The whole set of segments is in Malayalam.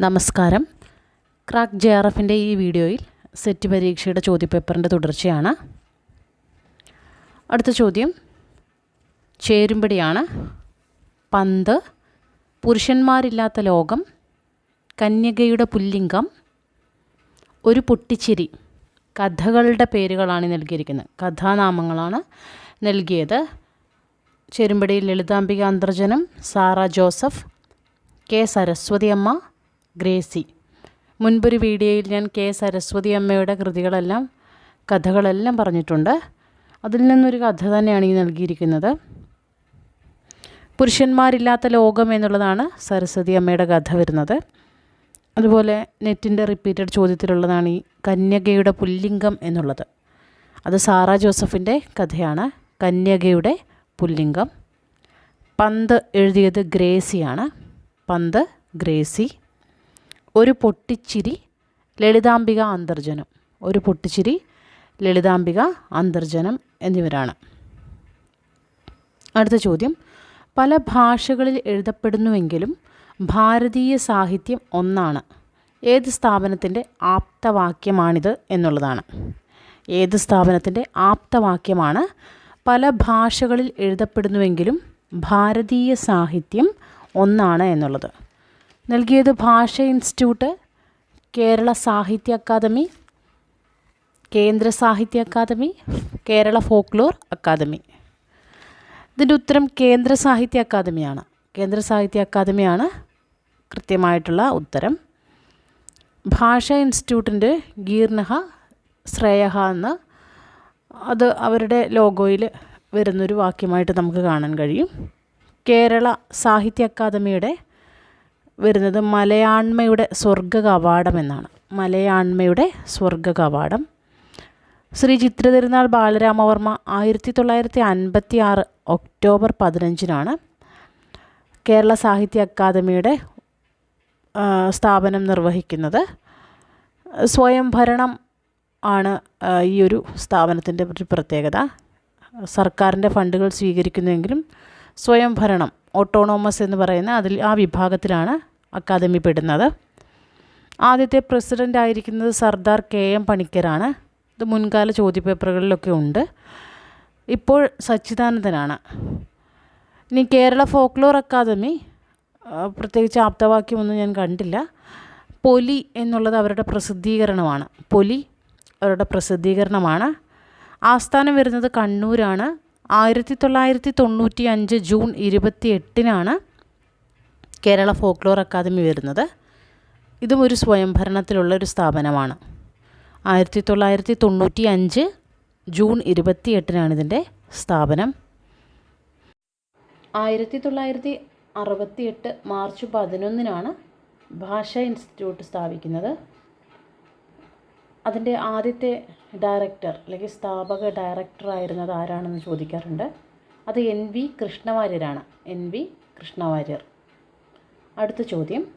നമസ്കാരം. ക്രാക്ക് ജെ ആർ എഫിന്റെ ഈ വീഡിയോയിൽ സെറ്റ് പരീക്ഷയുടെ ചോദ്യപേപ്പറിന്റെ തുടർച്ചയാണ്. അടുത്ത ചോദ്യം. ചേരുംപടിയാണ്. പന്ത്. പുരുഷന്മാരില്ലാത്ത ലോകം. കന്യകയുടെ പുല്ലിംഗം. ഒരു പൊട്ടിച്ചിരി. കഥകളുടെ പേരുകളാണ് നൽകിയിരിക്കുന്നത്. കഥാനാമങ്ങളാണ് നൽകിയത്. ചേരുംപടി ലളിതാംബിക അന്തർജനം സാറ ജോസഫ് കെ സരസ്വതി അമ്മ ഗ്രേസി. മുൻപൊരു വീഡിയോയിൽ ഞാൻ കെ സരസ്വതി അമ്മയുടെ കൃതികളെല്ലാം കഥകളെല്ലാം പറഞ്ഞിട്ടുണ്ട്. അതിൽ നിന്നൊരു കഥ തന്നെയാണ് ഈ നൽകിയിരിക്കുന്നത്. പുരുഷന്മാരില്ലാത്ത ലോകം എന്നുള്ളതാണ് സരസ്വതി അമ്മയുടെ കഥ വരുന്നത്. അതുപോലെ നെറ്റിന്റെ റിപ്പീറ്റഡ് ചോദ്യത്തിലുള്ളതാണ് ഈ കന്യകയുടെ പുല്ലിംഗം എന്നുള്ളത്. അത് സാറ ജോസഫിന്റെ കഥയാണ്. കന്യകയുടെ പുല്ലിംഗം. പന്ത് എഴുതിയത് ഗ്രേസിയാണ്. പന്ത് ഗ്രേസി. ഒരു പൊട്ടിച്ചിരി ലളിതാംബിക അന്തർജനം ഒരു പൊട്ടിച്ചിരി ലളിതാംബിക അന്തർജനം എന്നിവരാണ്. അടുത്ത ചോദ്യം. പല ഭാഷകളിൽ എഴുതപ്പെടുന്നുവെങ്കിലും ഭാരതീയ സാഹിത്യം ഒന്നാണ്. ഏത് സ്ഥാപനത്തിന്റെ ആപ്തവാക്യമാണിത് എന്നുള്ളതാണ്. ഏത് സ്ഥാപനത്തിന്റെ ആപ്തവാക്യമാണ് പല ഭാഷകളിൽ എഴുതപ്പെടുന്നുവെങ്കിലും ഭാരതീയ സാഹിത്യം ഒന്നാണ് എന്നുള്ളത്. നൽകിയത് ഭാഷ ഇൻസ്റ്റിറ്റ്യൂട്ട് കേരള സാഹിത്യ അക്കാദമി കേന്ദ്ര സാഹിത്യ അക്കാദമി കേരള ഫോക്ലോർ അക്കാദമി. ഇതിന്റെ ഉത്തരം കേന്ദ്ര സാഹിത്യ അക്കാദമിയാണ്. കേന്ദ്ര സാഹിത്യ അക്കാദമിയാണ് കൃത്യമായിട്ടുള്ള ഉത്തരം. ഭാഷ ഇൻസ്റ്റിറ്റ്യൂട്ടിന്റെ ഗീർണഹ ശ്രേയഹ എന്ന് അത് അവരുടെ ലോഗോയിൽ വരുന്നൊരു വാക്യമായിട്ട് നമുക്ക് കാണാൻ കഴിയും. കേരള സാഹിത്യ അക്കാദമിയുടെ വരുന്നത് മലയാണ്മയുടെ സ്വർഗ കവാടം എന്നാണ്. മലയാണ്മയുടെ സ്വർഗ കവാടം ശ്രീ ചിത്രതിരുനാൾ ബാലരാമവർമ്മ ആയിരത്തി തൊള്ളായിരത്തി അൻപത്തി ആറ് ഒക്ടോബർ പതിനഞ്ചിനാണ് കേരള സാഹിത്യ അക്കാദമിയുടെ സ്ഥാപനം നിർവഹിക്കുന്നത്. സ്വയംഭരണം ആണ് ഈ ഒരു സ്ഥാപനത്തിന്റെ ഒരു പ്രത്യേകത. സർക്കാരിന്റെ ഫണ്ടുകൾ സ്വീകരിക്കുന്നുവെങ്കിലും സ്വയംഭരണം ഓട്ടോണോമസ് എന്ന് പറയുന്ന അതിൽ ആ വിഭാഗത്തിലാണ് അക്കാദമി പെടുന്നത്. ആദ്യത്തെ പ്രസിഡന്റ് ആയിരിക്കുന്നത് സർദാർ കെ എം പണിക്കരാണ്. ഇത് മുൻകാല ചോദ്യപേപ്പറുകളിലൊക്കെ ഉണ്ട്. ഇപ്പോൾ സച്ചിദാനന്ദനാണ്. ഇനി കേരള ഫോക്ലോർ അക്കാദമി പ്രത്യേകിച്ച് ആപ്തവാക്യമൊന്നും ഞാൻ കണ്ടില്ല. പൊലി എന്നുള്ളത് അവരുടെ പ്രസിദ്ധീകരണമാണ്. പൊലി അവരുടെ പ്രസിദ്ധീകരണമാണ്. ആസ്ഥാനം വരുന്നത് കണ്ണൂരാണ്. ആയിരത്തി തൊള്ളായിരത്തി തൊണ്ണൂറ്റി അഞ്ച് ജൂൺ ഇരുപത്തി എട്ടിനാണ് കേരള ഫോക്ലോർ അക്കാദമി വരുന്നത്. ഇതും ഒരു സ്വയംഭരണത്തിലുള്ള ഒരു സ്ഥാപനമാണ്. ആയിരത്തി തൊള്ളായിരത്തി തൊണ്ണൂറ്റി അഞ്ച് ജൂൺ ഇരുപത്തി എട്ടിനാണ് ഇതിന്റെ സ്ഥാപനം. ആയിരത്തി തൊള്ളായിരത്തി അറുപത്തി എട്ട് മാർച്ച് പതിനൊന്നിനാണ് ഭാഷ ഇൻസ്റ്റിറ്റ്യൂട്ട് സ്ഥാപിക്കുന്നത്. അതിന്റെ ആദ്യത്തെ ഡയറക്ടർ അല്ലെങ്കിൽ സ്ഥാപക ഡയറക്ടർ ആയിരുന്നത് ആരാണെന്ന് ചോദിക്കാറുണ്ട്. അത് N V കൃഷ്ണവാര്യരാണ്. N V Krishnavariyar. അടുത്ത ചോദ്യം.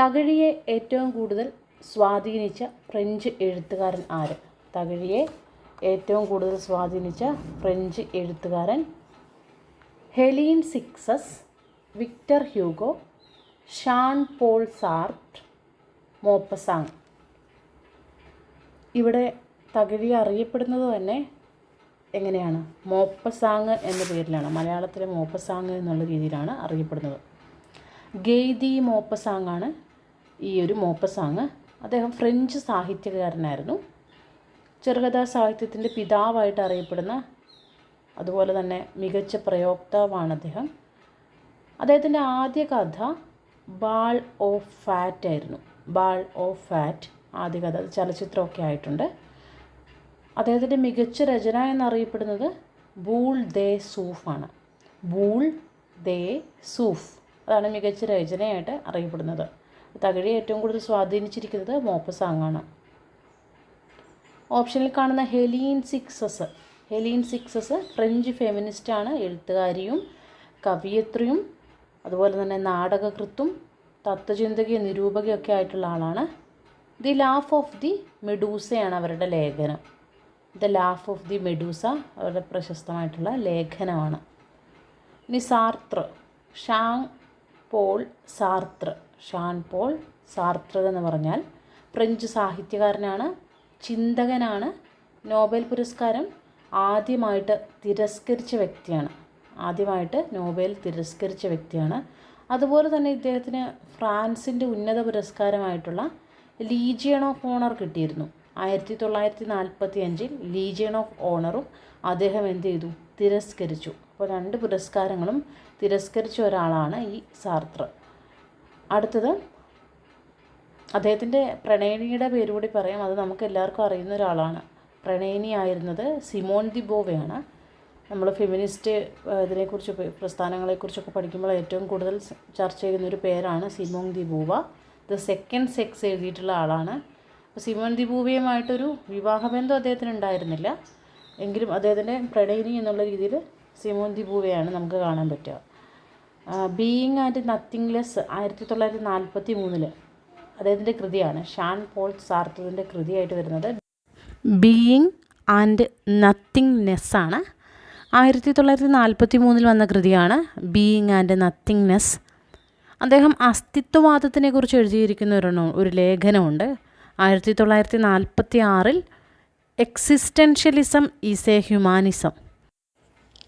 തകഴിയെ ഏറ്റവും കൂടുതൽ സ്വാധീനിച്ച ഫ്രഞ്ച് എഴുത്തുകാരൻ ആര്? തകഴിയെ ഏറ്റവും കൂടുതൽ സ്വാധീനിച്ച ഫ്രഞ്ച് എഴുത്തുകാരൻ Helene Cixous Victor Hugo Jean Paul Sartre Maupassant. ഇവിടെ തകഴി അറിയപ്പെടുന്നത് തന്നെ എങ്ങനെയാണ്? മോപ്പസാങ് എന്ന പേരിലാണ്. മലയാളത്തിലെ മോപ്പസാങ് എന്നുള്ള രീതിയിലാണ് അറിയപ്പെടുന്നത്. ഗെയ്തി മോപ്പസാങ് ആണ് ഈ ഒരു മോപ്പസാങ് അദ്ദേഹം ഫ്രഞ്ച് സാഹിത്യകാരനായിരുന്നു. ചെറുകഥാ സാഹിത്യത്തിന്റെ പിതാവായിട്ട് അറിയപ്പെടുന്ന അതുപോലെ തന്നെ മികച്ച പ്രയോക്താവാണ് അദ്ദേഹം. അദ്ദേഹത്തിന്റെ ആദ്യ കഥ ബാൾ ഓഫ് ഫാറ്റ് ആയിരുന്നു. ബാൾ ഓഫ് ഫാറ്റ് ആദ്യ കഥ ചലച്ചിത്രമൊക്കെ ആയിട്ടുണ്ട്. അദ്ദേഹത്തിന്റെ മികച്ച രചന എന്നറിയപ്പെടുന്നത് ബൂൾ ദേ സൂഫാണ്. ബൂൾ ദേ സൂഫ്. അതാണ് മികച്ച രചനയായിട്ട് അറിയപ്പെടുന്നത്. തകഴി ഏറ്റവും കൂടുതൽ സ്വാധീനിച്ചിരിക്കുന്നത് മോപ്പസാങ്ങാണ് ഓപ്ഷനിൽ കാണുന്ന Helene Cixous. Helene Cixous French ഫെമിനിസ്റ്റാണ് എഴുത്തുകാരിയും കവിയത്രിയും അതുപോലെ തന്നെ നാടകകൃത്തും തത്വചിന്തകയും നിരൂപകയൊക്കെ ആയിട്ടുള്ള ആളാണ്. ദി ലാഫ് ഓഫ് ദി മെഡൂസയാണ് അവരുടെ ലേഖനം. The laugh of the Medusa അവരുടെ പ്രശസ്തമായിട്ടുള്ള ലേഖനമാണ്. ഇനി Sartre. Jean Paul Sartre. Jean Paul Sartre എന്ന് പറഞ്ഞാൽ ഫ്രഞ്ച് സാഹിത്യകാരനാണ് ചിന്തകനാണ് നോബൽ പുരസ്കാരം ആദ്യമായിട്ട് തിരസ്കരിച്ച വ്യക്തിയാണ്. ആദ്യമായിട്ട് നോബൽ തിരസ്കരിച്ച വ്യക്തിയാണ്. അതുപോലെ തന്നെ ഇദ്ദേഹത്തിന് ഫ്രാൻസിന്റെ ഉന്നത പുരസ്കാരമായിട്ടുള്ള ലീജിയൺ ഓഫ് ഓണർ കിട്ടിയിരുന്നു. ആയിരത്തി തൊള്ളായിരത്തി നാൽപ്പത്തി അഞ്ചിൽ ലീജിയൺ ഓഫ് ഓണറും അദ്ദേഹം എന്ത് ചെയ്തു? തിരസ്കരിച്ചു. അപ്പോൾ രണ്ട് പുരസ്കാരങ്ങളും തിരസ്കരിച്ച ഒരാളാണ് ഈ സാർത്ര. അടുത്തത് അദ്ദേഹത്തിന്റെ പ്രണയിനിയുടെ പേര് കൂടി പറയാം. അത് നമുക്ക് എല്ലാവർക്കും അറിയുന്ന ഒരാളാണ്. പ്രണയിനി ആയിരുന്നത് സിമോൺ ദി ബോവയാണ്. നമ്മൾ ഫെമിനിസ്റ്റ് ഇതിനെക്കുറിച്ച് പ്രസ്ഥാനങ്ങളെക്കുറിച്ചൊക്കെ പഠിക്കുമ്പോൾ ഏറ്റവും കൂടുതൽ ചർച്ച ചെയ്യുന്ന ഒരു പേരാണ് Simone de Beauvoir. The second sex എഴുതിയിട്ടുള്ള ആളാണ്. അപ്പോൾ സിമോൺ ദി ബൂവയുമായിട്ടൊരു വിവാഹബന്ധം അദ്ദേഹത്തിന് ഉണ്ടായിരുന്നില്ല എങ്കിലും അദ്ദേഹത്തിന്റെ പ്രണയിനി എന്നുള്ള രീതിയിൽ സിമോൺ പൂവയാണ് നമുക്ക് കാണാൻ പറ്റുക. ബീയിങ് ആൻഡ് നത്തിങ്ലെസ് ആയിരത്തി തൊള്ളായിരത്തി നാൽപ്പത്തി മൂന്നിൽ അദ്ദേഹത്തിന്റെ കൃതിയാണ്. ഷാൻ പോൾ സാർത്തറിന്റെ കൃതിയായിട്ട് വരുന്നത്. ബീയിങ് ആൻഡ് നത്തിങ്നെസ് ആണ്. ആയിരത്തി തൊള്ളായിരത്തി നാൽപ്പത്തി മൂന്നിൽ വന്ന കൃതിയാണ്. ബീയിങ് ആൻഡ് നത്തിങ്നെസ് അദ്ദേഹം അസ്തിത്വവാദത്തിനെ കുറിച്ച് എഴുതിയിരിക്കുന്ന ഒരു ഒരു ലേഖനമുണ്ട്. ആയിരത്തി തൊള്ളായിരത്തി നാൽപ്പത്തി ആറിൽ എക്സിസ്റ്റൻഷ്യലിസം ഈസ് എ ഹ്യൂമാനിസം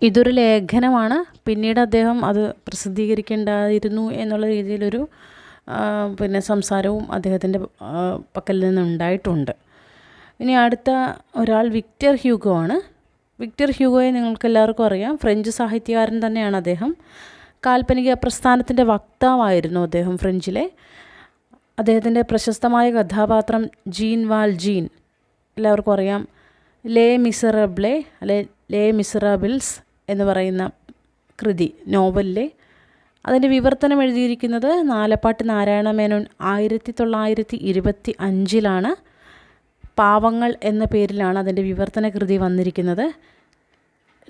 ഇതൊരു ലേഖനമാണ്. പിന്നീട് അദ്ദേഹം അത് പ്രസിദ്ധീകരിക്കേണ്ടായിരുന്നു എന്നുള്ള രീതിയിലൊരു പിന്നെ സംസാരവും അദ്ദേഹത്തിന്റെ പക്കൽ നിന്നുണ്ടായിട്ടുണ്ട്. ഇനി അടുത്ത ഒരാൾ വിക്ടർ ഹ്യൂഗോ ആണ്. വിക്ടർ ഹ്യൂഗോയെ നിങ്ങൾക്ക് എല്ലാവർക്കും അറിയാം. ഫ്രഞ്ച് സാഹിത്യകാരൻ തന്നെയാണ് അദ്ദേഹം. കാൽപ്പനിക പ്രസ്ഥാനത്തിന്റെ വക്താവായിരുന്നു അദ്ദേഹം ഫ്രഞ്ചിലെ. അദ്ദേഹത്തിന്റെ പ്രശസ്തമായ കഥാപാത്രം ജീൻ വാൽ ജീൻ. എല്ലാവർക്കും അറിയാം. ലേ മിസറബ്ലെ അല്ലെ ലേ മിസറബിൾസ് എന്ന് പറയുന്ന കൃതി നോവലിലെ. അതിന്റെ വിവർത്തനം എഴുതിയിരിക്കുന്നത് നാലപ്പാട്ട് നാരായണ മേനോൻ ആയിരത്തി തൊള്ളായിരത്തി ഇരുപത്തി അഞ്ചിലാണ് പാവങ്ങൾ എന്ന പേരിലാണ് അതിന്റെ വിവർത്തന കൃതി വന്നിരിക്കുന്നത്.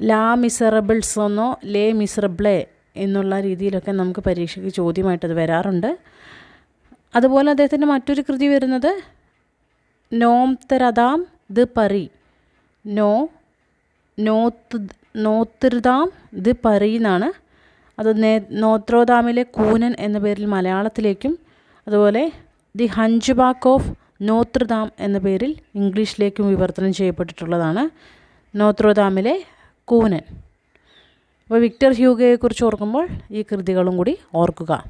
ലാ മിസറബിൾസ് എന്നോ ലേ മിസറബിളെ എന്നുള്ള രീതിയിലൊക്കെ നമുക്ക് പരീക്ഷയ്ക്ക് ചോദ്യമായിട്ടത് വരാറുണ്ട്. അതുപോലെ അദ്ദേഹത്തിന്റെ മറ്റൊരു കൃതി വരുന്നത് നോം തരദാം ദ് പറി. നോ നോത്ത് നോത്തിർദാം ഇത് പറയുന്നതാണ്. അത് നേ നോത്രോദാമിലെ കൂനൻ എന്ന പേരിൽ മലയാളത്തിലേക്കും അതുപോലെ the hunchback of Notre Dame എന്ന പേരിൽ ഇംഗ്ലീഷിലേക്കും വിവർത്തനം ചെയ്യപ്പെട്ടിട്ടുള്ളതാണ് നോത്രോദാമിലെ കൂനൻ. അപ്പോൾ വിക്ടർ ഹ്യൂഗയെക്കുറിച്ച് ഓർക്കുമ്പോൾ ഈ കൃതികളും കൂടി ഓർക്കുക.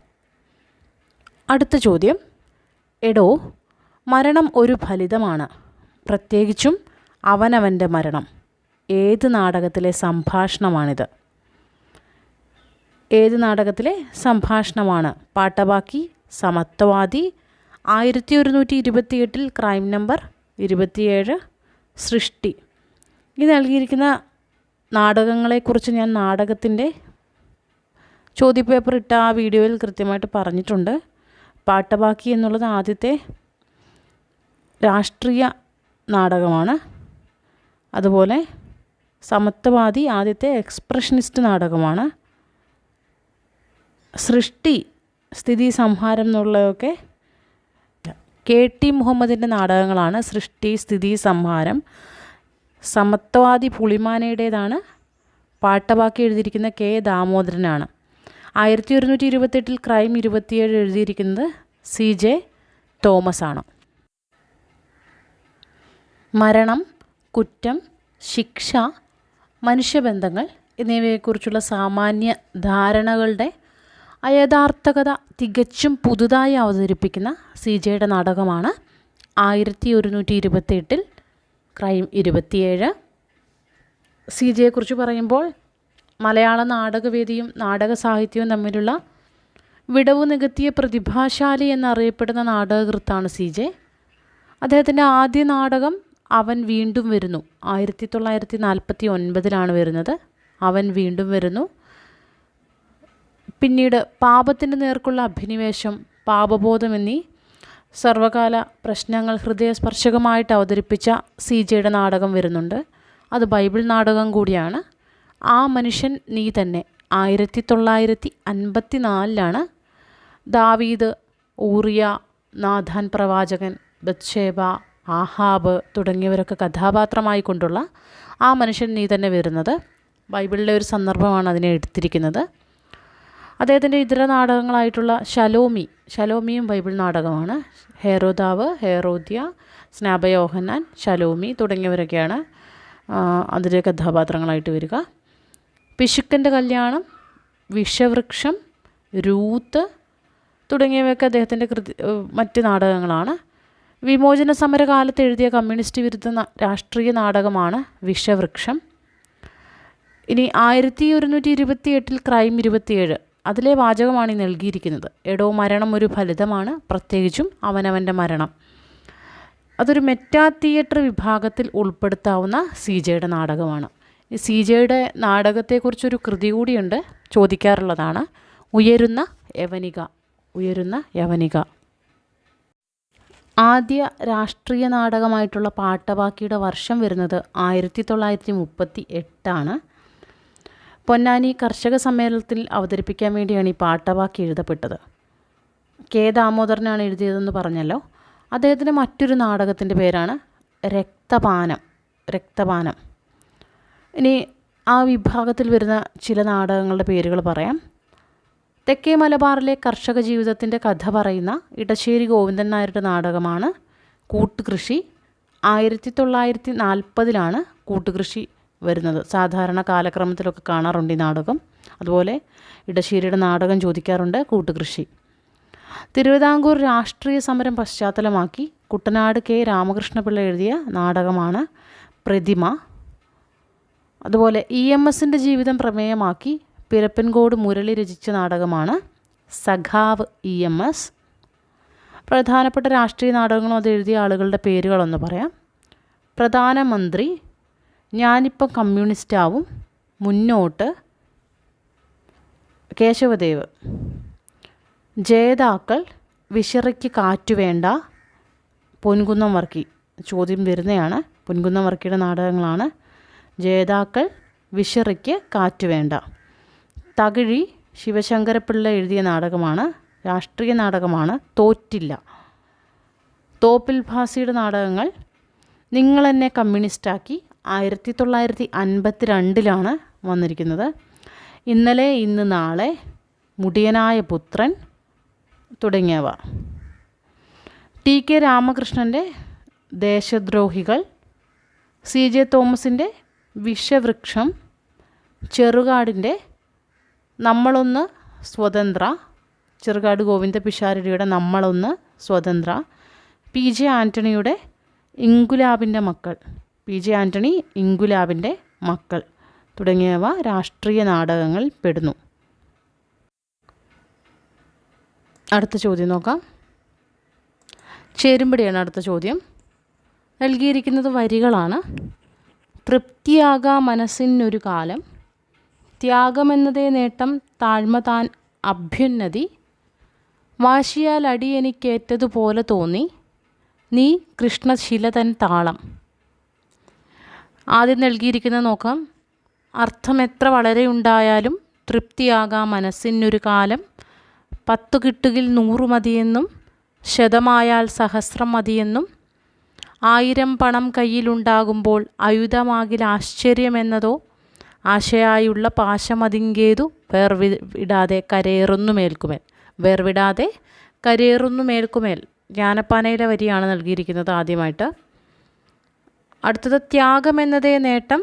അടുത്ത ചോദ്യം. എടോ മരണം ഒരു ഫലിതമാണ്. പ്രത്യേകിച്ചും അവനവന്റെ മരണം. ഏത് നാടകത്തിലെ സംഭാഷണമാണിത്? ഏത് നാടകത്തിലെ സംഭാഷണമാണ്? പാട്ടബാക്കി സമത്വവാദി ആയിരത്തി ഒരുന്നൂറ്റി ഇരുപത്തിയെട്ടിൽ ക്രൈം നമ്പർ ഇരുപത്തിയേഴ് സൃഷ്ടി. ഈ നൽകിയിരിക്കുന്ന നാടകങ്ങളെക്കുറിച്ച് ഞാൻ നാടകത്തിന്റെ ചോദ്യപേപ്പർ ഇട്ട ആ വീഡിയോയിൽ കൃത്യമായിട്ട് പറഞ്ഞിട്ടുണ്ട്. പാട്ടബാക്കി എന്നുള്ളത് ആദ്യത്തെ രാഷ്ട്രീയ നാടകമാണ്. അതുപോലെ സമത്വവാദി ആദ്യത്തെ എക്സ്പ്രഷനിസ്റ്റ് നാടകമാണ്. സൃഷ്ടി സ്ഥിതി സംഹാരം എന്നുള്ളതൊക്കെ കെ ടി മുഹമ്മദിന്റെ നാടകങ്ങളാണ്. സൃഷ്ടി സ്ഥിതി സംഹാരം. സമത്വവാദി പുളിമാനയുടേതാണ്. പാട്ടബാക്കി എഴുതിയിരിക്കുന്ന കെ ദാമോദരനാണ്. ആയിരത്തി ഒരുന്നൂറ്റി ഇരുപത്തെട്ടിൽ ക്രൈം ഇരുപത്തിയേഴ് എഴുതിയിരിക്കുന്നത് സി ജെ തോമസ് ആണ് മരണം കുറ്റം ശിക്ഷ മനുഷ്യബന്ധങ്ങൾ എന്നിവയെക്കുറിച്ചുള്ള സാമാന്യ ധാരണകളുടെ അയഥാർത്ഥകത തികച്ചും പുതുതായി അവതരിപ്പിക്കുന്ന സി ജെയുടെ നാടകമാണ് ആയിരത്തി ഒരുന്നൂറ്റി ഇരുപത്തി എട്ടിൽ ക്രൈം ഇരുപത്തിയേഴ്. സി ജെയെക്കുറിച്ച് പറയുമ്പോൾ മലയാള നാടകവേദിയും നാടക സാഹിത്യവും തമ്മിലുള്ള വിടവ് നികത്തിയ പ്രതിഭാശാലി എന്നറിയപ്പെടുന്ന നാടകകൃത്താണ് സി ജെ. അദ്ദേഹത്തിന്റെ ആദ്യ നാടകം അവൻ വീണ്ടും വരുന്നു. ആയിരത്തി തൊള്ളായിരത്തി നാൽപ്പത്തി ഒൻപതിലാണ് വരുന്നത്. അവൻ വീണ്ടും വരുന്നു. പിന്നീട് പാപത്തിന്റെ നേർക്കുള്ള അഭിനിവേശം പാപബോധം എന്നീ സർവകാല പ്രശ്നങ്ങൾ ഹൃദയസ്പർശകമായിട്ട് അവതരിപ്പിച്ച സി ജെയുടെ നാടകം വരുന്നുണ്ട്. അത് ബൈബിൾ നാടകം കൂടിയാണ്. ആ മനുഷ്യൻ നീ തന്നെ. ആയിരത്തി തൊള്ളായിരത്തി അൻപത്തി നാലിലാണ് ദാവീദ് ഊറിയ നാഥാൻ പ്രവാചകൻ ബത്ഷേബ ആഹാബ് തുടങ്ങിയവരൊക്കെ കഥാപാത്രമായി കൊണ്ടുള്ള ആ മനുഷ്യൻ നീ തന്നെ വരുന്നത്. ബൈബിളിലെ ഒരു സന്ദർഭമാണ് അതിനെ എടുത്തിരിക്കുന്നത്. അദ്ദേഹത്തിന്റെ ഇതര നാടകങ്ങളായിട്ടുള്ള ശലോമി ശലോമിയും ബൈബിൾ നാടകമാണ്. ഹേറോദാവ് ഹേറോദ്യ സ്നാപയോഹന്നാൻ ശലോമി തുടങ്ങിയവരൊക്കെയാണ് അതിന്റെ കഥാപാത്രങ്ങളായിട്ട് വരിക. പിശുക്കന്റെ കല്യാണം വിഷവൃക്ഷം രൂത്ത് തുടങ്ങിയവയൊക്കെ അദ്ദേഹത്തിന്റെ കൃതി മറ്റ് നാടകങ്ങളാണ്. വിമോചന സമരകാലത്ത് എഴുതിയ കമ്മ്യൂണിസ്റ്റ് വിരുദ്ധ രാഷ്ട്രീയ നാടകമാണ് വിഷവൃക്ഷം. ഇനി ആയിരത്തി ഒരുന്നൂറ്റി ഇരുപത്തി എട്ടിൽ ക്രൈം ഇരുപത്തിയേഴ്. അതിലെ വാചകമാണ് ഈ നൽകിയിരിക്കുന്നത്. എടോ മരണം ഒരു ഫലിതമാണ്. പ്രത്യേകിച്ചും അവനവന്റെ മരണം. അതൊരു മെറ്റാ തിയേറ്റർ വിഭാഗത്തിൽ ഉൾപ്പെടുത്താവുന്ന സി ജെയുടെ നാടകമാണ്. ഈ സി ജെയുടെ നാടകത്തെക്കുറിച്ചൊരു കൃതി കൂടിയുണ്ട്. ചോദിക്കാറുള്ളതാണ്. ഉയരുന്ന യവനിക. ഉയരുന്ന യവനിക. ആദ്യ രാഷ്ട്രീയ നാടകമായിട്ടുള്ള പാട്ടബാക്കിയുടെ വർഷം വരുന്നത് ആയിരത്തി തൊള്ളായിരത്തി മുപ്പത്തി എട്ടാണ് പൊന്നാനി കർഷക സമ്മേളനത്തിൽ അവതരിപ്പിക്കാൻ വേണ്ടിയാണ് ഈ പാട്ടബാക്കി എഴുതപ്പെട്ടത്. കെ ദാമോദരനാണ് എഴുതിയതെന്ന് പറഞ്ഞല്ലോ. അദ്ദേഹത്തിന്റെ മറ്റൊരു നാടകത്തിന്റെ പേരാണ് രക്തപാനം രക്തപാനം. ഇനി ആ വിഭാഗത്തിൽ വരുന്ന ചില നാടകങ്ങളുടെ പേരുകൾ പറയാം. തെക്കേ മലബാറിലെ കർഷക ജീവിതത്തിന്റെ കഥ പറയുന്ന ഇടശ്ശേരി ഗോവിന്ദൻ നായരുടെ നാടകമാണ് കൂട്ടുകൃഷി. ആയിരത്തി തൊള്ളായിരത്തി നാൽപ്പതിലാണ് കൂട്ടുകൃഷി വരുന്നത്. സാധാരണ കാലക്രമത്തിലൊക്കെ കാണാറുണ്ട് ഈ നാടകം. അതുപോലെ ഇടശ്ശേരിയുടെ നാടകം ചോദിക്കാറുണ്ട് കൂട്ടുകൃഷി. തിരുവിതാംകൂർ രാഷ്ട്രീയ സമരം പശ്ചാത്തലമാക്കി കുട്ടനാട് കെ രാമകൃഷ്ണപിള്ള എഴുതിയ നാടകമാണ് പ്രതിമ. അതുപോലെ ഇ എം എസിന്റെ ജീവിതം പ്രമേയമാക്കി പിരപ്പൻകോട് മുരളി രചിച്ച നാടകമാണ് സഖാവ് ഇ എം എസ്. പ്രധാനപ്പെട്ട രാഷ്ട്രീയ നാടകങ്ങളും അത് എഴുതിയ ആളുകളുടെ പേരുകളൊന്ന് പറയാം. പ്രധാനമന്ത്രി ഞാനിപ്പം കമ്മ്യൂണിസ്റ്റാവും മുന്നോട്ട് കേശവദേവ്. ജേതാക്കൾ വിശറയ്ക്ക് കാറ്റു വേണ്ട പൊൻകുന്നം വർക്കി. ചോദ്യം വരുന്നതാണ് പൊൻകുന്നം വർക്കിയുടെ നാടകങ്ങളാണ്. ജേതാക്കൾ വിശറയ്ക്ക് കാറ്റു വേണ്ട. തകഴി ശിവശങ്കരപ്പിള്ള എഴുതിയ നാടകമാണ്. രാഷ്ട്രീയ നാടകമാണ്. തോറ്റില്ല. തോപ്പിൽ ഭാസിയുടെ നാടകങ്ങൾ നിങ്ങളെന്നെ കമ്മ്യൂണിസ്റ്റാക്കി ആയിരത്തി തൊള്ളായിരത്തി അൻപത്തി രണ്ടിലാണ് വന്നിരിക്കുന്നത്. ഇന്നലെ ഇന്ന് നാളെ മുടിയനായ പുത്രൻ തുടങ്ങിയവ. ടി കെ രാമകൃഷ്ണന്റെ ദേശദ്രോഹികൾ സി ജെ തോമസിന്റെ വിഷവൃക്ഷം ചെറുകാടിന്റെ നമ്മളൊന്ന് സ്വതന്ത്ര. ചെറുകാട് ഗോവിന്ദ പിഷാരടിയുടെ നമ്മളൊന്ന് സ്വതന്ത്ര. പി ജെ ആന്റണിയുടെ ഇങ്കുലാബിന്റെ മക്കൾ. പി ജെ ആന്റണി ഇങ്കുലാബിന്റെ മക്കൾ. തുടങ്ങിയവ രാഷ്ട്രീയ നാടകങ്ങൾ പെടുന്നു. അടുത്ത ചോദ്യം നോക്കാം. ചേരുമ്പടിയാണ് അടുത്ത ചോദ്യം. നൽകിയിരിക്കുന്നത് വരികളാണ്. തൃപ്തിയാകാ മനസ്സിനൊരു കാലം. ത്യാഗമെന്നതേ നേട്ടം താഴ്മ താൻ അഭ്യുന്നതി. വാശിയാൽ അടി എനിക്കേറ്റതുപോലെ തോന്നി. നീ കൃഷ്ണശില തൻ താളം. ആദ്യം നൽകിയിരിക്കുന്നത് നോക്കാം. അർത്ഥം എത്ര വളരെ ഉണ്ടായാലും തൃപ്തിയാകാം മനസ്സിനൊരു കാലം. പത്തു കിട്ടുകിൽ നൂറ് മതിയെന്നും ശതമായാൽ സഹസ്രം മതിയെന്നും. ആയിരം പണം കയ്യിലുണ്ടാകുമ്പോൾ ആയുധമാകിൽ ആശ്ചര്യമെന്നതോ ആശയായുള്ള പാശമതിങ്കേതു വേർവി വിടാതെ കരയേറുന്നു മേൽക്കുമേൽ. വേർവിടാതെ കരയേറുന്നു മേൽക്കുമേൽ. ജ്ഞാനപ്പാനയിലെ വരിയാണ് നൽകിയിരിക്കുന്നത് ആദ്യമായിട്ട്. അടുത്തത് ത്യാഗം എന്നതേ നേട്ടം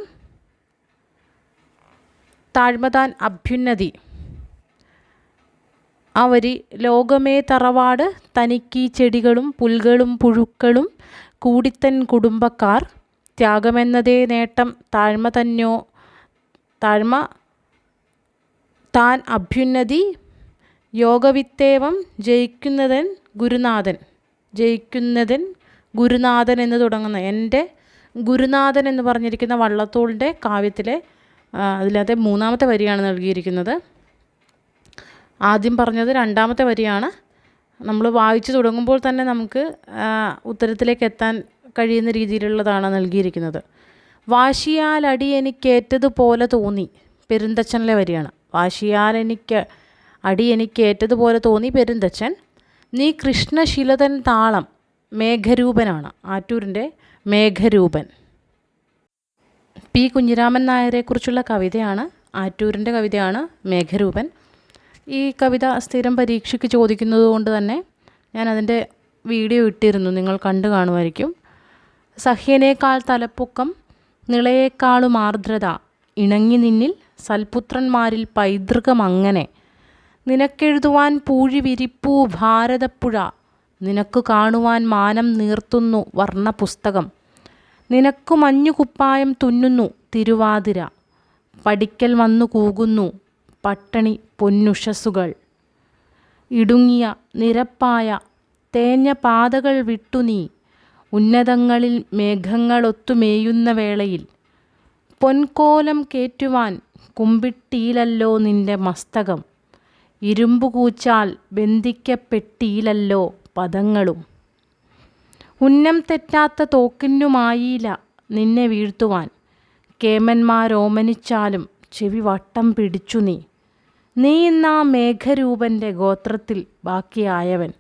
താഴ്മതാൻ അഭ്യുന്നതി. ആ വരി ലോകമേ തറവാട് തനിക്ക് ചെടികളും പുൽകളും പുഴുക്കളും കൂടിത്തൻ കുടുംബക്കാർ. ത്യാഗമെന്നതേ നേട്ടം താഴ്മ താഴ്മ താൻ അഭ്യുന്നതി യോഗവിത്തേവം ജയിക്കുന്നതൻ ഗുരുനാഥൻ ജയിക്കുന്നതൻ ഗുരുനാഥൻ എന്ന് തുടങ്ങുന്ന എന്റെ ഗുരുനാഥൻ എന്ന് പറഞ്ഞിരിക്കുന്ന വള്ളത്തോളിന്റെ കാവ്യത്തിലെ അതിലത്തെ മൂന്നാമത്തെ വരിയാണ് നൽകിയിരിക്കുന്നത്. ആദ്യം പറഞ്ഞത് രണ്ടാമത്തെ വരിയാണ്. നമ്മൾ വായിച്ചു തുടങ്ങുമ്പോൾ തന്നെ നമുക്ക് ഉത്തരത്തിലേക്ക് എത്താൻ കഴിയുന്ന രീതിയിലുള്ളതാണ് നൽകിയിരിക്കുന്നത്. വാശിയാൽ അടി എനിക്കേറ്റതുപോലെ തോന്നി. പെരുന്തച്ഛനിലെ വരികയാണ്. വാശിയാൽ എനിക്ക് അടി എനിക്കേറ്റതുപോലെ തോന്നി പെരുന്തച്ഛൻ നീ കൃഷ്ണശിലതൻ താളം മേഘരൂപനാണ്. ആറ്റൂരിന്റെ മേഘരൂപൻ. പി. കുഞ്ഞിരാമൻ നായരെക്കുറിച്ചുള്ള കവിതയാണ് ആറ്റൂരിന്റെ കവിതയാണ് മേഘരൂപൻ. ഈ കവിത സ്ഥിരം പരീക്ഷയ്ക്ക് ചോദിക്കുന്നത് കൊണ്ട് തന്നെ ഞാൻ അതിന്റെ വീഡിയോ ഇട്ടിരുന്നു. നിങ്ങൾ കണ്ടു കാണുമായിരിക്കും. സഹ്യനേക്കാൾ തലപ്പൊക്കം നിളയേക്കാളും ആർദ്രത ഇണങ്ങി നിന്നിൽ സൽപുത്രന്മാരിൽ പൈതൃകമങ്ങനെ. നിനക്കെഴുതുവാൻ പൂഴി വിരിപ്പൂ ഭാരതപ്പുഴ നിനക്കു കാണുവാൻ മാനം നീർത്തുന്നു വർണ പുസ്തകം നിനക്കു മഞ്ഞുകുപ്പായം തുന്നുന്നു തിരുവാതിര പഠിക്കൽ വന്നു കൂകുന്നു പട്ടണി പൊന്നുഷസ്സുകൾ ഇടുങ്ങിയ നിരപ്പായ തേഞ്ഞ പാതകൾ വിട്ടു നീ ഉന്നതങ്ങളിൽ മേഘങ്ങളൊത്തുമേയുന്ന വേളയിൽ പൊൻകോലം കേറ്റുവാൻ കുമ്പിട്ടീലല്ലോ നിന്റെ മസ്തകം. ഇരുമ്പുകൂച്ചാൽ ബന്ധിക്കപ്പെട്ടിയിലല്ലോ പദങ്ങളും. ഉന്നം തെറ്റാത്ത തോക്കിനുമായില്ല നിന്നെ വീഴ്ത്തുവാൻ. കേമന്മാരോമനിച്ചാലും ചെവി വട്ടം പിടിച്ചു നീ. നീ ഇന്നാ മേഘരൂപന്റെ ഗോത്രത്തിൽ ബാക്കിയായവൻ.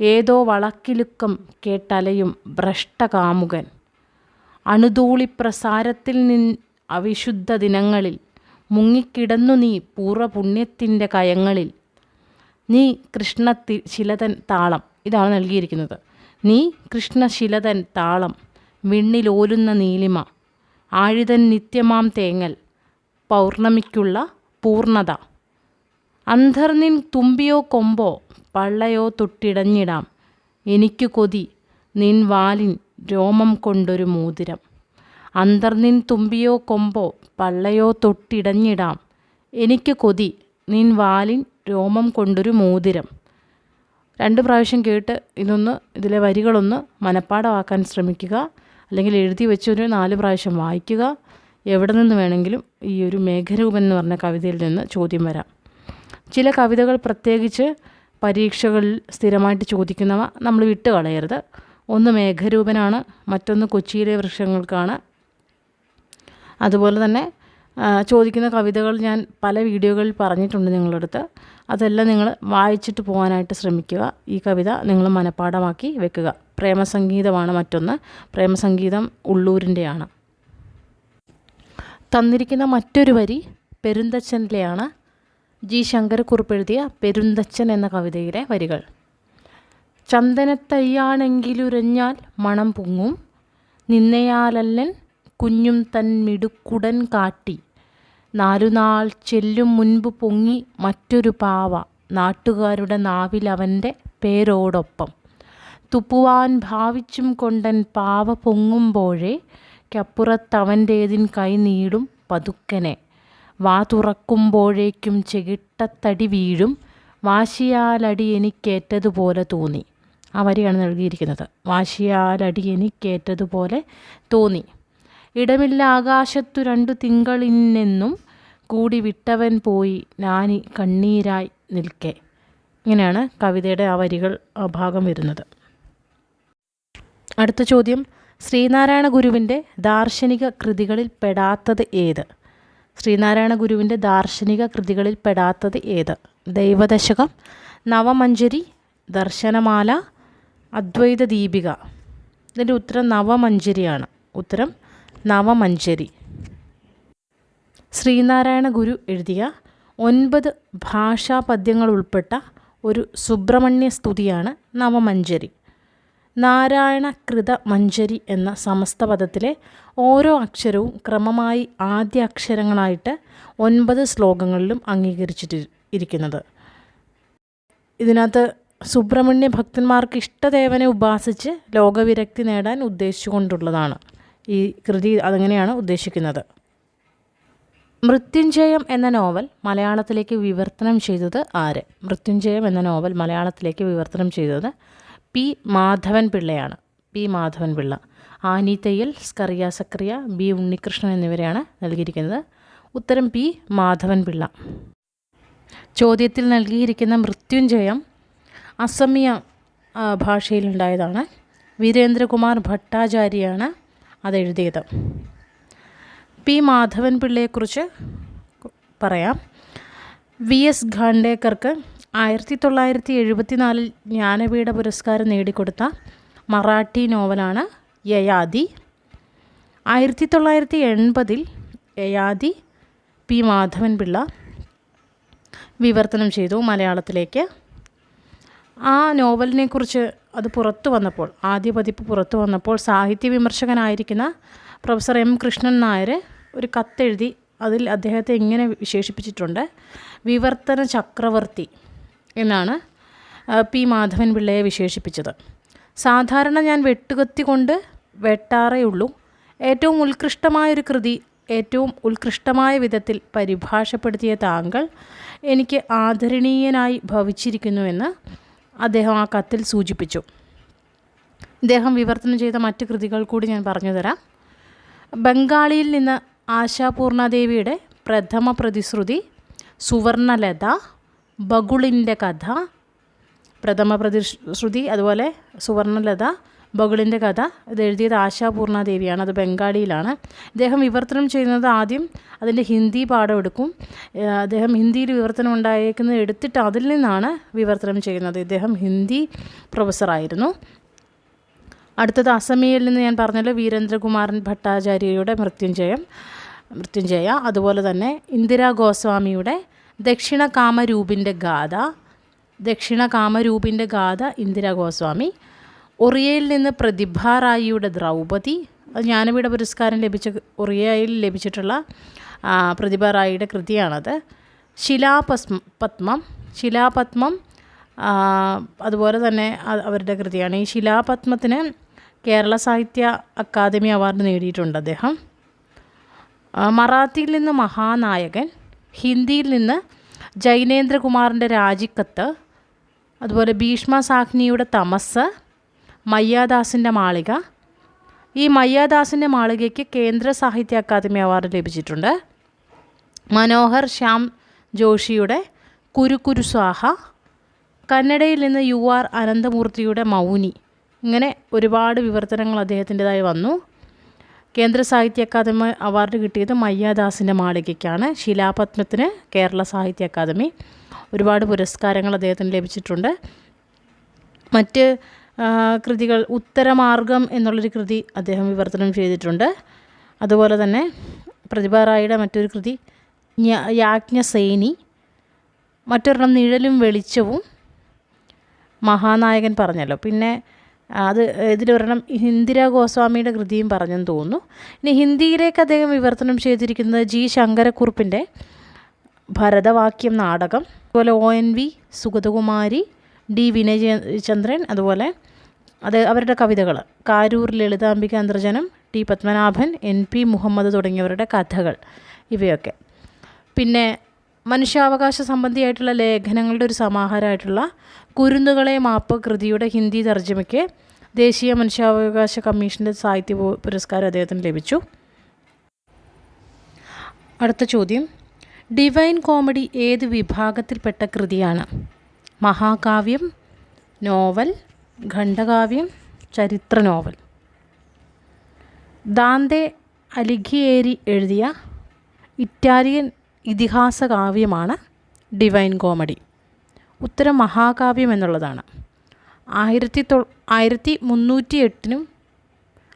ഏതോ വളക്കിലുക്കം കേട്ടലയും ഭ്രഷ്ടകാമുകൻ. അണുധൂളിപ്രസാരത്തിൽ നിൻ അവിശുദ്ധ ദിനങ്ങളിൽ മുങ്ങിക്കിടന്നു നീ പൂർവപുണ്യത്തിന്റെ കയങ്ങളിൽ. നീ കൃഷ്ണത്തി ശിലതൻ താളം. ഇതാണ് നൽകിയിരിക്കുന്നത്. നീ കൃഷ്ണശിലതൻ താളം വിണ്ണിലോലുന്ന നീലിമ ആഴിതൻ നിത്യമാം തേങ്ങൽ പൗർണമിക്കുള്ള പൂർണത അന്ധർനിൻ തുമ്പിയോ കൊമ്പോ പള്ളയോ തൊട്ടിടഞ്ഞിടാം. എനിക്കു കൊതി. നിൻ വാലിൻ രോമം കൊണ്ടൊരു മോതിരം. അന്തർനിൻ തുമ്പിയോ കൊമ്പോ പള്ളയോ തൊട്ടിടഞ്ഞിടാം. എനിക്ക് കൊതി. നിൻ വാലിൻ രോമം കൊണ്ടൊരു മോതിരം. രണ്ട് പ്രാവശ്യം കേട്ട് ഇതൊന്ന് ഇതിലെ വരികളൊന്ന് മനഃപ്പാടമാക്കാൻ ശ്രമിക്കുക. അല്ലെങ്കിൽ എഴുതി വെച്ചൊരു നാല് പ്രാവശ്യം വായിക്കുക. എവിടെ നിന്ന് വേണമെങ്കിലും ഈ ഒരു മേഘരൂപം എന്ന് പറഞ്ഞ കവിതയിൽ നിന്ന് ചോദ്യം വരാം. ചില കവിതകൾ പ്രത്യേകിച്ച് പരീക്ഷകളിൽ സ്ഥിരമായിട്ട് ചോദിക്കുന്നവ നമ്മൾ വിട്ട് കളയരുത്. ഒന്ന് മേഘരൂപനാണ് മറ്റൊന്ന് കൊച്ചിയിലെ വൃക്ഷങ്ങൾക്കാണ്. അതുപോലെ തന്നെ ചോദിക്കുന്ന കവിതകൾ ഞാൻ പല വീഡിയോകളിൽ പറഞ്ഞിട്ടുണ്ട് നിങ്ങളടുത്ത്. അതെല്ലാം നിങ്ങൾ വായിച്ചിട്ട് പോകാനായിട്ട് ശ്രമിക്കുക. ഈ കവിത നിങ്ങൾ മനഃപ്പാഠമാക്കി വെക്കുക. പ്രേമസംഗീതമാണ് മറ്റൊന്ന്. പ്രേമസംഗീതം ഉള്ളൂരിന്റെയാണ്. തന്നിരിക്കുന്ന മറ്റൊരു വരി പെരുന്തച്ചനിലെയാണ്. ജി. ശങ്കരക്കുറുപ്പ് എഴുതിയ പെരുന്തച്ചൻ എന്ന കവിതയിലെ വരികൾ. ചന്ദനത്തയ്യാണെങ്കിലുരഞ്ഞാൽ മണം പൊങ്ങും നിന്നയാലല്ലൻ കുഞ്ഞും തൻ മിടുക്കുടൻ കാട്ടി. നാലുനാൾ ചെല്ലും മുൻപ് പൊങ്ങി മറ്റൊരു പാവ നാട്ടുകാരുടെ നാവിൽ നാവിലവന്റെ പേരോടൊപ്പം. തുപ്പുവാൻ ഭാവിച്ചും കൊണ്ടൻ പാവ പൊങ്ങുമ്പോഴേ കപ്പുറത്തവന്റേതിൻ കൈ നീടും പതുക്കനെ. വാ തുറക്കുമ്പോഴേക്കും ചെകിട്ടത്തടി വീഴും. വാശിയാലടി എനിക്കേറ്റതുപോലെ തോന്നി. ആ വരിയാണ് നൽകിയിരിക്കുന്നത്. വാശിയാലടി എനിക്കേറ്റതുപോലെ തോന്നി. ഇടമില്ല ആകാശത്തു രണ്ടു തിങ്കളിനെന്നും കൂടി വിട്ടവൻ പോയി നാനി കണ്ണീരായി നിൽക്കെ. ഇങ്ങനെയാണ് കവിതയുടെ ആ വരികൾ ഭാഗം വരുന്നത്. അടുത്ത ചോദ്യം ശ്രീനാരായണ ഗുരുവിന്റെ ദാർശനിക കൃതികളിൽ പെടാത്തത് ഏത്? ശ്രീനാരായണ ഗുരുവിന്റെ ദാർശനിക കൃതികളിൽ പെടാത്തത് ഏത്? ദൈവദശകം നവമഞ്ജരി ദർശനമാല അദ്വൈത ദീപിക. ഇതിന്റെ ഉത്തരം നവമഞ്ജരിയാണ്. ഉത്തരം നവമഞ്ജരി. ശ്രീനാരായണ ഗുരു എഴുതിയ ഒൻപത് ഭാഷാപദ്യങ്ങൾ ഉൾപ്പെട്ട ഒരു സുബ്രഹ്മണ്യ സ്തുതിയാണ് നവമഞ്ജരി. നാരായണകൃത മഞ്ജരി എന്ന സമസ്ത പദത്തിലെ ഓരോ അക്ഷരവും ക്രമമായി ആദ്യ അക്ഷരങ്ങളായിട്ട് ഒൻപത് ശ്ലോകങ്ങളിലും അംഗീകരിച്ചിട്ട് ഇരിക്കുന്നത് ഇതിനകത്ത് സുബ്രഹ്മണ്യ ഭക്തന്മാർക്ക് ഇഷ്ടദേവനെ ഉപാസിച്ച് ലോകവിരക്തി നേടാൻ ഉദ്ദേശിച്ചുകൊണ്ടുള്ളതാണ്. ഈ കൃതി അതങ്ങനെയാണ് ഉദ്ദേശിക്കുന്നത്? മൃത്യുഞ്ജയം എന്ന നോവൽ മലയാളത്തിലേക്ക് വിവർത്തനം ചെയ്തത് ആര്? മൃത്യുഞ്ജയം എന്ന നോവൽ മലയാളത്തിലേക്ക് വിവർത്തനം ചെയ്തത് പി മാധവൻ പിള്ളയാണ്. പി മാധവൻ പിള്ള. ആനി സ്കറിയ സക്രിയ ബി ഉണ്ണികൃഷ്ണൻ എന്നിവരെയാണ് നൽകിയിരിക്കുന്നത്. ഉത്തരം പി മാധവൻ പിള്ള. ചോദ്യത്തിൽ നൽകിയിരിക്കുന്ന മൃത്യുഞ്ജയം അസമിയ ഭാഷയിലുണ്ടായതാണ്. വീരേന്ദ്രകുമാർ ഭട്ടാചാര്യയാണ് അതെഴുതിയത്. പി മാധവൻ പിള്ളയെക്കുറിച്ച് പറയാം. വി എസ് ഖാണ്ടേക്കർക്ക് ആയിരത്തി തൊള്ളായിരത്തി എഴുപത്തി നാലിൽ ജ്ഞാനപീഠ പുരസ്കാരം നേടിക്കൊടുത്ത മറാഠി നോവലാണ് യയാദി ആയിരത്തി തൊള്ളായിരത്തി എൺപതിൽ യയാദി പി മാധവൻ പിള്ള വിവർത്തനം ചെയ്തു മലയാളത്തിലേക്ക്. ആ നോവലിനെക്കുറിച്ച് അത് പുറത്തു വന്നപ്പോൾ ആദ്യ പതിപ്പ് പുറത്തു വന്നപ്പോൾ സാഹിത്യ വിമർശകനായിരിക്കുന്ന പ്രൊഫസർ എം കൃഷ്ണൻ നായർ ഒരു കത്തെഴുതി അതിൽ അദ്ദേഹത്തെ ഇങ്ങനെ വിശേഷിപ്പിച്ചിട്ടുണ്ട്. വിവർത്തന ചക്രവർത്തി. എന്നാണ് പി മാധവൻ പിള്ളയെ വിശേഷിപ്പിച്ചത്. സാധാരണ ഞാൻ വെട്ടുകത്തി കൊണ്ട് വെട്ടാറേ ഉള്ളൂ. ഏറ്റവും ഉത്കൃഷ്ടമായൊരു കൃതി ഏറ്റവും ഉത്കൃഷ്ടമായ വിധത്തിൽ പരിഭാഷപ്പെടുത്തിയ താങ്കൾ എനിക്ക് ആദരണീയനായി ഭവിച്ചിരിക്കുന്നുവെന്ന് അദ്ദേഹം ആ കത്തിൽ സൂചിപ്പിച്ചു. ഇദ്ദേഹം വിവർത്തനം ചെയ്ത മറ്റ് കൃതികൾ കൂടി ഞാൻ പറഞ്ഞു തരാം. ബംഗാളിയിൽ നിന്ന് ആശാപൂർണദേവിയുടെ പ്രഥമ പ്രതിശ്രുതി സുവർണലത ബഗുളിന്റെ കഥ പ്രഥമ പ്രതിശ്രുതി അതുപോലെ സുവർണലത ബഗുളിന്റെ കഥ ഇത് എഴുതിയത് ആശാപൂർണദേവിയാണ് അത് ബംഗാളിയിലാണ്. അദ്ദേഹം വിവർത്തനം ചെയ്യുന്നത് ആദ്യം അതിന്റെ ഹിന്ദി പാഠം എടുക്കും. അദ്ദേഹം ഹിന്ദിയിൽ വിവർത്തനം ഉണ്ടായേക്കുന്നത് എടുത്തിട്ട് അതിൽ നിന്നാണ് വിവർത്തനം ചെയ്യുന്നത്. ഇദ്ദേഹം ഹിന്ദി പ്രൊഫസറായിരുന്നു. അടുത്തത് അസമിയയിൽ നിന്ന് ഞാൻ പറഞ്ഞല്ലോ വീരേന്ദ്രകുമാരൻ ഭട്ടാചാര്യയുടെ മൃത്യുഞ്ജയം മൃത്യുഞ്ജയ. അതുപോലെ തന്നെ ഇന്ദിരാ ഗോസ്വാമിയുടെ ദക്ഷിണ കാമരൂപിന്റെ ഗാഥ ദക്ഷിണ കാമരൂപിന്റെ ഗാഥ ഇന്ദിരാ ഗോസ്വാമി ഒറിയയിൽ നിന്ന് പ്രതിഭ റായിയുടെ ദ്രൗപതി ജ്ഞാനപീഠ പുരസ്കാരം ലഭിച്ച ഒറിയയിൽ ലഭിച്ചിട്ടുള്ള പ്രതിഭ റായിയുടെ കൃതിയാണത്. ശിലാപസ്മ പത്മം ശിലാപത്മം അതുപോലെ തന്നെ അവരുടെ കൃതിയാണ്. ഈ ശിലാപത്മത്തിന് കേരള സാഹിത്യ അക്കാദമി അവാർഡ് നേടിയിട്ടുണ്ട് അദ്ദേഹം. മറാത്തിയിൽ നിന്ന് മഹാനായകൻ ഹിന്ദിയിൽ നിന്ന് ജൈനേന്ദ്രകുമാറിന്റെ രാജിക്കത്ത് അതുപോലെ ഭീഷ്മ സാഹ്നിയുടെ തമസ് മയ്യാദാസിന്റെ മാളിക. ഈ മയ്യാദാസിന്റെ മാളികയ്ക്ക് കേന്ദ്ര സാഹിത്യ അക്കാദമി അവാർഡ് ലഭിച്ചിട്ടുണ്ട്. മനോഹർ ശ്യാം ജോഷിയുടെ കുരുക്കുരു സ്വാഹ. കന്നഡയിൽ നിന്ന് യു ആർ അനന്തമൂർത്തിയുടെ മൗനി. ഇങ്ങനെ ഒരുപാട് വിവർത്തനങ്ങൾ അദ്ദേഹത്തിന്റെതായി വന്നു. കേന്ദ്ര സാഹിത്യ അക്കാദമി അവാർഡ് കിട്ടിയത് മയ്യാദാസിന്റെ മാളികയ്ക്കാണ്. ശിലാപത്മത്തിന് കേരള സാഹിത്യ അക്കാദമി ഒരുപാട് പുരസ്കാരങ്ങൾ അദ്ദേഹത്തിന് ലഭിച്ചിട്ടുണ്ട്. മറ്റ് കൃതികൾ ഉത്തരമാർഗം എന്നുള്ളൊരു കൃതി അദ്ദേഹം വിവർത്തനം ചെയ്തിട്ടുണ്ട്. അതുപോലെ തന്നെ പ്രതിഭ റായിയുടെ മറ്റൊരു കൃതി ജ്ഞ- യാജ്ഞസേനി മറ്റൊരെണ്ണം നിഴലും വെളിച്ചവും മഹാനായകൻ പറഞ്ഞല്ലോ. പിന്നെ അത് ഇതിലൊരെണ്ണം ഇന്ദിരാ ഗോസ്വാമിയുടെ കൃതിയും പറഞ്ഞെന്ന് തോന്നുന്നു. ഇനി ഹിന്ദിയിലേക്ക് അദ്ദേഹം വിവർത്തനം ചെയ്തിരിക്കുന്നത് ജി ശങ്കരക്കുറുപ്പിന്റെ ഭരതവാക്യം നാടകം അതുപോലെ O N V Sugathakumari D Vinayachandran അതുപോലെ അത് അവരുടെ കവിതകൾ Karoor Lalithambika Antharjanam T Padmanabhan N P Muhammad തുടങ്ങിയവരുടെ കഥകൾ ഇവയൊക്കെ. പിന്നെ മനുഷ്യാവകാശ സംബന്ധിയായിട്ടുള്ള ലേഖനങ്ങളുടെ ഒരു സമാഹാരമായിട്ടുള്ള കുരുന്നുകളെ മാപ്പ് കൃതിയുടെ ഹിന്ദി തർജമയ്ക്ക് ദേശീയ മനുഷ്യാവകാശ കമ്മീഷന്റെ സാഹിത്യ പുരസ്കാരം അദ്ദേഹത്തിന് ലഭിച്ചു. അടുത്ത ചോദ്യം. ഡിവൈൻ കോമഡി ഏത് വിഭാഗത്തിൽപ്പെട്ട കൃതിയാണ്? മഹാകാവ്യം നോവൽ ഖണ്ഡകാവ്യം ചരിത്ര നോവൽ. ദാന്തെ അലിഘിയേരി എഴുതിയ ഇറ്റാലിയൻ ഇതിഹാസ കാവ്യമാണ് ഡിവൈൻ കോമഡി. ഉത്തരം മഹാകാവ്യം എന്നുള്ളതാണ്. ആയിരത്തി തൊ ആയിരത്തി മുന്നൂറ്റി എട്ടിനും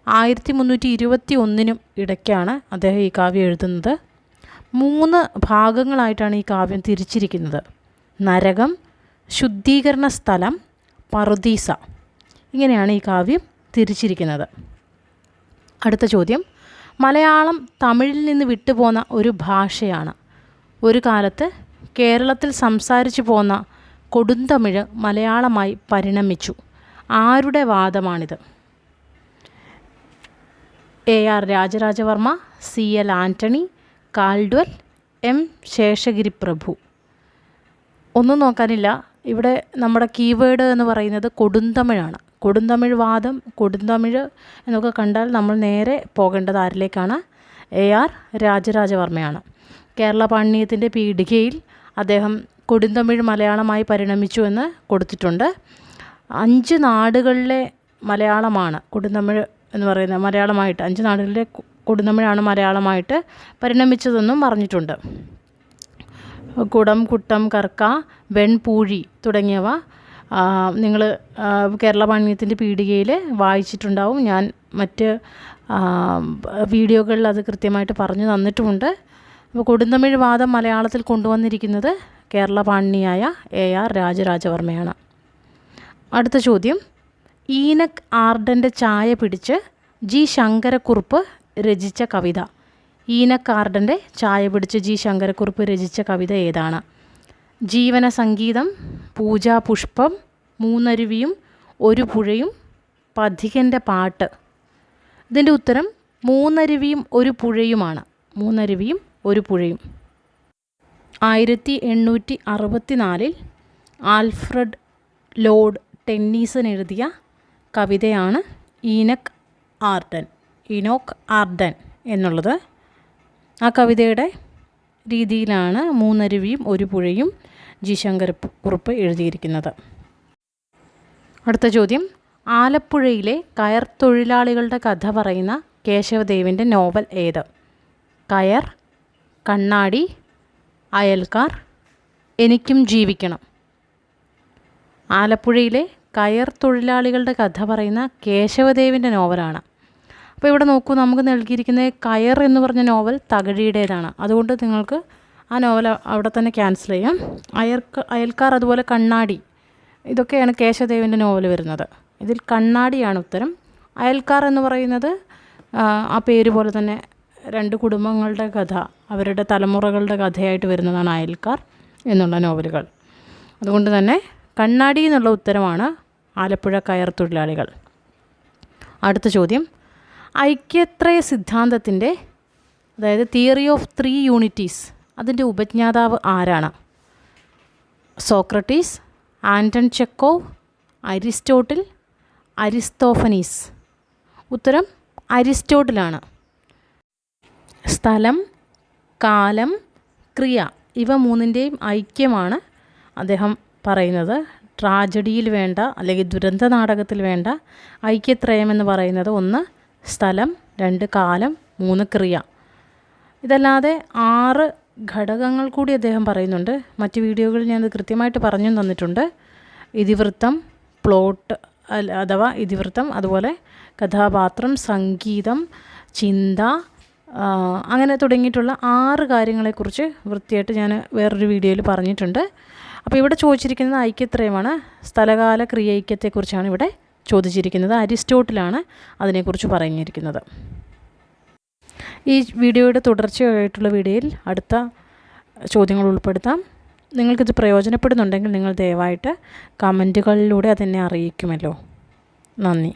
ആയിരത്തി മുന്നൂറ്റി ഇരുപത്തി ഒന്നിനും ഇടയ്ക്കാണ് അദ്ദേഹം ഈ കാവ്യം എഴുതുന്നത്. മൂന്ന് ഭാഗങ്ങളായിട്ടാണ് ഈ കാവ്യം തിരിച്ചിരിക്കുന്നത്. നരകം ശുദ്ധീകരണ സ്ഥലം പറുദീസ. ഇങ്ങനെയാണ് ഈ കാവ്യം തിരിച്ചിരിക്കുന്നത്. അടുത്ത ചോദ്യം. മലയാളം തമിഴിൽ നിന്ന് വിട്ടുപോന്ന ഒരു ഭാഷയാണ്. ഒരു കാലത്ത് കേരളത്തിൽ സംസാരിച്ചു പോന്ന കൊടുന്തമിഴ് മലയാളമായി പരിണമിച്ചു. ആരുടെ വാദമാണിത്? A R Rajarajavarma C L Antony Caldwell M Seshagiri Prabhu ഒന്നും നോക്കാനില്ല. ഇവിടെ നമ്മുടെ കീവേഡ് എന്ന് പറയുന്നത് കൊടുന്തമിഴാണ്. കൊടുന്തമിഴ് വാദം കൊടുന്തമിഴ് എന്നൊക്കെ കണ്ടാൽ നമ്മൾ നേരെ പോകേണ്ടത് ആരിലേക്കാണ്? എ ആർ രാജരാജവർമ്മയാണ്. കേരള പാണ്ഡ്യത്തിന്റെ പീഠികയിൽ അദ്ദേഹം കൊടുന്തമിഴ് മലയാളമായി പരിണമിച്ചു എന്ന് കൊടുത്തിട്ടുണ്ട്. അഞ്ച് നാടുകളിലെ മലയാളമാണ് കൊടുന്തമിഴ് എന്ന് പറയുന്നത് മലയാളമായിട്ട് അഞ്ച് നാടുകളിലെ കൊടുന്തമിഴാണ് മലയാളമായിട്ട് പരിണമിച്ചതെന്നും പറഞ്ഞിട്ടുണ്ട്. കുടം കുട്ടം കർക്ക വെൺപൂഴി തുടങ്ങിയവ നിങ്ങൾ കേരള പാണ്ഡ്യത്തിന്റെ പീടികയിൽ വായിച്ചിട്ടുണ്ടാവും. ഞാൻ മറ്റ് വീഡിയോകളിൽ അത് കൃത്യമായിട്ട് പറഞ്ഞു തന്നിട്ടുമുണ്ട്. അപ്പോൾ കൊടുന്തമിഴ് വാദം മലയാളത്തിൽ കൊണ്ടുവന്നിരിക്കുന്നത് കേരള പാണിനിയായ എ ആർ രാജരാജവർമ്മയാണ്. അടുത്ത ചോദ്യം. ഈനക് ആർഡന്റെ ചായ പിടിച്ച് ജി ശങ്കരക്കുറുപ്പ് രചിച്ച കവിത. ഈനക് ആർഡന്റെ ചായ പിടിച്ച് ജി ശങ്കരക്കുറുപ്പ് രചിച്ച കവിത ഏതാണ്? ജീവന സംഗീതം പൂജാ പുഷ്പം മൂന്നരുവിയും ഒരു പുഴയും പഥികന്റെ പാട്ട്. ഇതിന്റെ ഉത്തരം മൂന്നരുവിയും ഒരു പുഴയുമാണ്. മൂന്നരുവിയും ഒരു പുഴയും. ആയിരത്തി എണ്ണൂറ്റി അറുപത്തി നാലിൽ ആൽഫ്രഡ് ലോഡ് ടെന്നീസൺ എഴുതിയ കവിതയാണ് ഈനക് ആർഡൻ ഇനോക് ആർഡൻ എന്നുള്ളത്. ആ കവിതയുടെ രീതിയിലാണ് മൂന്നരുവിയും ഒരു പുഴയും ജി ശങ്കർ കുറുപ്പ് എഴുതിയിരിക്കുന്നത്. അടുത്ത ചോദ്യം. ആലപ്പുഴയിലെ കയർ തൊഴിലാളികളുടെ കഥ പറയുന്ന കേശവദേവിന്റെ നോവൽ ഏത്? കയർ കണ്ണാടി അയൽക്കാർ എനിക്കും ജീവിക്കണം. ആലപ്പുഴയിലെ കയർ തൊഴിലാളികളുടെ കഥ പറയുന്ന കേശവദേവിന്റെ നോവലാണ്. അപ്പോൾ ഇവിടെ നോക്കൂ നമുക്ക് നൽകിയിരിക്കുന്ന കയർ എന്ന് പറഞ്ഞ നോവൽ തകഴിയുടേതാണ്. അതുകൊണ്ട് നിങ്ങൾക്ക് ആ നോവൽ അവിടെ തന്നെ ക്യാൻസൽ ചെയ്യാം. അയൽക്ക അയൽക്കാർ അതുപോലെ കണ്ണാടി ഇതൊക്കെയാണ് കേശവദേവിന്റെ നോവൽ വരുന്നത്. ഇതിൽ കണ്ണാടിയാണ് ഉത്തരം. അയൽക്കാർ എന്ന് പറയുന്നത് ആ പേര് പോലെ തന്നെ രണ്ട് കുടുംബങ്ങളുടെ കഥ അവരുടെ തലമുറകളുടെ കഥയായിട്ട് വരുന്നതാണ് അയൽക്കാർ എന്നുള്ള നോവലുകൾ. അതുകൊണ്ട് തന്നെ കണ്ണാടി എന്നുള്ള ഉത്തരമാണ് ആലപ്പുഴ കയർ തൊഴിലാളികൾ. അടുത്ത ചോദ്യം. ഐക്യത്രയ സിദ്ധാന്തത്തിന്റെ അതായത് തിയറി ഓഫ് ത്രീ യൂണിറ്റീസ് അതിന്റെ ഉപജ്ഞാതാവ് ആരാണ്? Socrates Anton Chekhov Aristotle Aristophanes. ഉത്തരം അരിസ്റ്റോട്ടിലാണ്. സ്ഥലം കാലം ക്രിയ ഇവ മൂന്നിന്റെയും ഐക്യമാണ് അദ്ദേഹം പറയുന്നത്. ട്രാജഡിയിൽ വേണ്ട അല്ലെങ്കിൽ ദുരന്ത നാടകത്തിൽ വേണ്ട ഐക്യത്രയം എന്ന് പറയുന്നത് ഒന്ന് സ്ഥലം രണ്ട് കാലം മൂന്ന് ക്രിയ. ഇതല്ലാതെ ആറ് ഘടകങ്ങൾ കൂടി അദ്ദേഹം പറയുന്നുണ്ട്. മറ്റ് വീഡിയോകളിൽ ഞാനത് കൃത്യമായിട്ട് പറഞ്ഞു തന്നിട്ടുണ്ട്. ഇതിവൃത്തം പ്ലോട്ട് അഥവാ ഇതിവൃത്തം അതുപോലെ കഥാപാത്രം സംഗീതം ചിന്ത അങ്ങനെ തുടങ്ങിയിട്ടുള്ള ആറ് കാര്യങ്ങളെക്കുറിച്ച് വൃത്തിയായിട്ട് ഞാൻ വേറൊരു വീഡിയോയിൽ പറഞ്ഞിട്ടുണ്ട്. അപ്പോൾ ഇവിടെ ചോദിച്ചിരിക്കുന്നത് ഐക്യത്രയമാണ്. സ്ഥലകാല ക്രിയൈക്യത്തെക്കുറിച്ചാണ് ഇവിടെ ചോദിച്ചിരിക്കുന്നത്. അരിസ്റ്റോട്ടിലാണ് അതിനെക്കുറിച്ച് പറഞ്ഞിരിക്കുന്നത്. ഈ വീഡിയോയുടെ തുടർച്ചയായിട്ടുള്ള വീഡിയോയിൽ അടുത്ത ചോദ്യങ്ങൾ ഉൾപ്പെടുത്താം. നിങ്ങൾക്കിത് പ്രയോജനപ്പെടുന്നുണ്ടെങ്കിൽ നിങ്ങൾ ദയവായിട്ട് കമന്റുകളിലൂടെ അതെന്നെ അറിയിക്കുമല്ലോ. നന്ദി.